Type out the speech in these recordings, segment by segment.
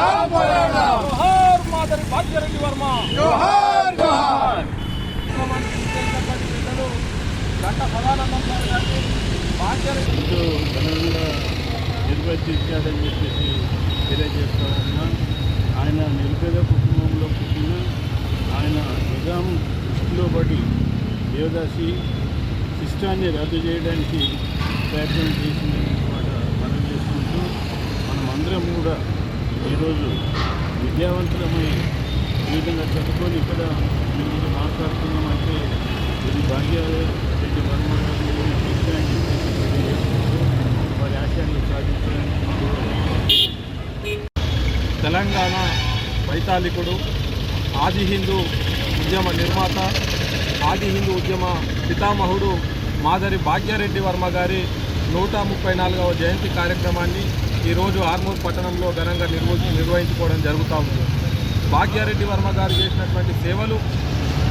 జోహార్ భాగ్యరెడ్డి వర్మ. తెలిసినటువంటి పెద్దలు గంట సదానందం గారు గారిని భాగ్యరెడ్డి. ఎంతో ఘనంగా నిర్వర్తించాడని చెప్పేసి తెలియజేస్తా ఉన్నా. ఆయన నిరుపేద కుటుంబంలో పుట్టిన ఆయన నిజాం దృష్టిలో పడి దేవదాసి శిష్టాన్ని రద్దు చేయడానికి ప్రయత్నం చేసిన మాట మనం చేసుకుంటూ మనం అందరం కూడా ఈరోజు విద్యావంతులమై ఈ విధంగా చదువుకొని ఇక్కడ మీరు మాట్లాడుతున్నాం అంటే ఇది భాగ్యరెడ్డి వర్మ గారు వారి ఆశయాన్ని సాధించడానికి తెలంగాణ వైతాళికుడు ఆది హిందూ ఉద్యమ నిర్మాత ఆది హిందూ ఉద్యమ పితామహుడు మాదరి భాగ్యారెడ్డి వర్మ గారి నూట ముప్పై నాలుగవ జయంతి కార్యక్రమాన్ని ఈరోజు ఆర్మూర్ పట్టణంలో ఘనంగా నిర్వ నిర్వహించుకోవడం జరుగుతూ ఉంది. భాగ్యారెడ్డి వర్మ గారు చేసినటువంటి సేవలు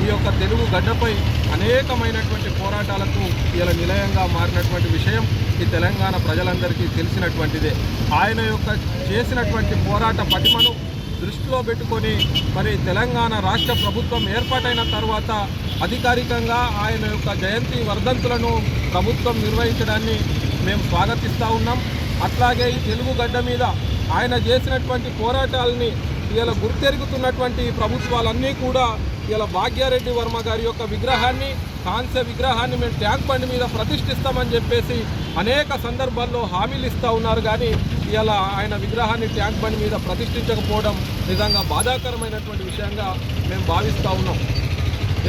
ఈ యొక్క తెలుగు గడ్డపై అనేకమైనటువంటి పోరాటాలకు ఇలా నిలయంగా మారినటువంటి విషయం ఈ తెలంగాణ ప్రజలందరికీ తెలిసినటువంటిదే. ఆయన యొక్క చేసినటువంటి పోరాట పటిమను దృష్టిలో పెట్టుకొని మరి తెలంగాణ రాష్ట్ర ప్రభుత్వం ఏర్పాటైన తర్వాత అధికారికంగా ఆయన యొక్క జయంతి వర్ధంతులను ప్రభుత్వం నిర్వహించడాన్ని మేము స్వాగతిస్తూ ఉన్నాం. అట్లాగే ఈ తెలుగు గడ్డ మీద ఆయన చేసినటువంటి పోరాటాలని ఇలా గుర్తెరుగుతున్నటువంటి ప్రభుత్వాలన్నీ కూడా ఇలా భాగ్యారెడ్డి వర్మ గారి యొక్క విగ్రహాన్ని కాంస్య విగ్రహాన్ని మేము ట్యాంక్ బండి మీద ప్రతిష్ఠిస్తామని చెప్పేసి అనేక సందర్భాల్లో హామీలు ఇస్తూ ఉన్నారు. కానీ ఇలా ఆయన విగ్రహాన్ని ట్యాంక్ బండి మీద ప్రతిష్ఠించకపోవడం నిజంగా బాధాకరమైనటువంటి విషయంగా మేము భావిస్తూ ఉన్నాం.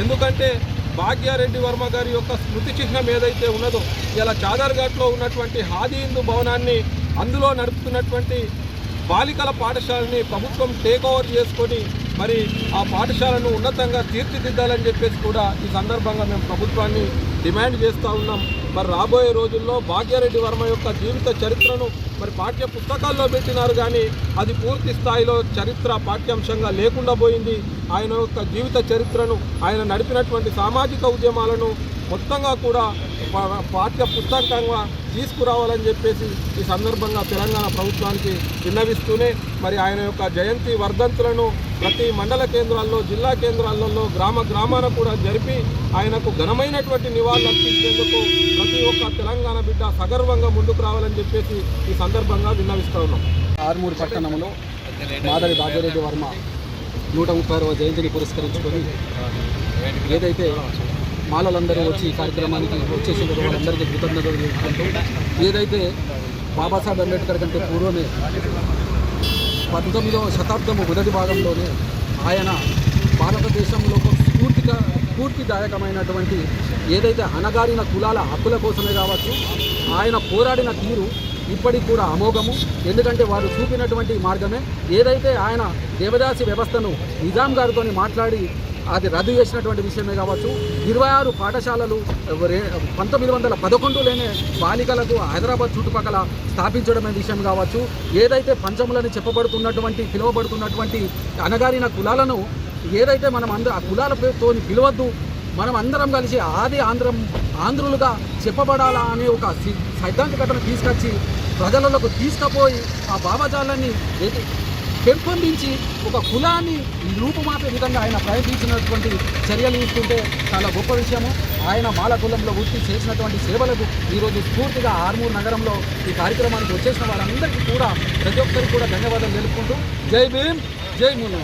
ఎందుకంటే భాగ్యారెడ్డి వర్మ గారి యొక్క స్మృతి చిహ్నం ఏదైతే ఉన్నదో ఇలా చాదర్ఘాట్లో ఉన్నటువంటి హాది హిందూ భవనాన్ని అందులో నడుపుతున్నటువంటి బాలికల పాఠశాలని ప్రభుత్వం టేక్ ఓవర్ చేసుకొని మరి ఆ పాఠశాలను ఉన్నతంగా తీర్చిదిద్దాలని చెప్పేసి కూడా ఈ సందర్భంగా మేము ప్రభుత్వాన్ని డిమాండ్ చేస్తూ ఉన్నాం. మరి రాబోయే రోజుల్లో భాగ్యారెడ్డి వర్మ యొక్క జీవిత చరిత్రను మరి పాఠ్య పుస్తకాల్లో పెట్టినారు కానీ అది పూర్తి స్థాయిలో చరిత్ర పాఠ్యాంశంగా లేకుండా పోయింది. ఆయన యొక్క జీవిత చరిత్రను ఆయన నడిపినటువంటి సామాజిక ఉద్యమాలను మొత్తంగా కూడా పాఠ్య పుస్తకంగా తీసుకురావాలని చెప్పేసి ఈ సందర్భంగా తెలంగాణ ప్రభుత్వానికి విన్నవిస్తూనే మరి ఆయన యొక్క జయంతి వర్ధంతులను ప్రతి మండల కేంద్రాల్లో జిల్లా కేంద్రాలలో గ్రామ గ్రామాన కూడా జరిపి ఆయనకు ఘనమైనటువంటి నివాళులు అర్పించేందుకు ప్రతి ఒక్క తెలంగాణ బిడ్డ సగర్వంగా ముందుకు రావాలని చెప్పేసి ఈ సందర్భంగా విన్నవిస్తూ ఉన్నాం. పట్టణంలో మాధవి భాగ్యరెడ్డి వర్మ నూట ముప్పై జయంతిని పురస్కరించుకొని ఏదైతే మాలలందరూ వచ్చి ఈ కార్యక్రమానికి వచ్చేసిన వాళ్ళందరికీ కృతజ్ఞతలు తెలుపుకుంటూ ఏదైతే బాబాసాహెబ్ అంబేద్కర్ కంటే పూర్వమే పంతొమ్మిదవ శతాబ్దము మొదటి భాగంలోనే ఆయన భారతదేశంలో స్ఫూర్తిగా స్ఫూర్తిదాయకమైనటువంటి ఏదైతే అణగారిన కులాల హక్కుల కోసమే కావచ్చు ఆయన పోరాడిన తీరు ఇప్పటికి కూడా అమోఘము. ఎందుకంటే వారు చూపినటువంటి మార్గమే ఏదైతే ఆయన దేవదాసి వ్యవస్థను నిజాం గారితో మాట్లాడి అది రద్దు చేసినటువంటి విషయమే కావచ్చు. ఇరవై ఆరు పాఠశాలలు పంతొమ్మిది వందల పదకొండులోనే బాలికలకు హైదరాబాద్ చుట్టుపక్కల స్థాపించడమే విషయం కావచ్చు. ఏదైతే పంచములని చెప్పబడుతున్నటువంటి పిలువబడుతున్నటువంటి అణగారిన కులాలను ఏదైతే మనం అంద ఆ కులాల పేరుతో పిలవద్దు మనం అందరం కలిసి ఆది ఆంధ్రం ఆంధ్రులుగా చెప్పబడాలా అనే ఒక సి- సైద్ధాంతికతను తీసుకొచ్చి ప్రజలకు తీసుకుపోయి ఆ భావజాలాన్ని పెంపొందించి ఒక కులాన్ని రూపుమాపే విధంగా ఆయన ప్రయత్నించినటువంటి చర్యలు ఇస్తుంటే చాలా గొప్ప విషయము. ఆయన మాల కులంలో గుర్తి చేసినటువంటి సేవలకు ఈరోజు స్ఫూర్తిగా ఆర్మూర్ నగరంలో ఈ కార్యక్రమానికి వచ్చేసిన వారందరికీ కూడా ప్రతి ఒక్కరికి కూడా ధన్యవాదాలు తెలుపుకుంటూ జై భీమ్ జై మూలం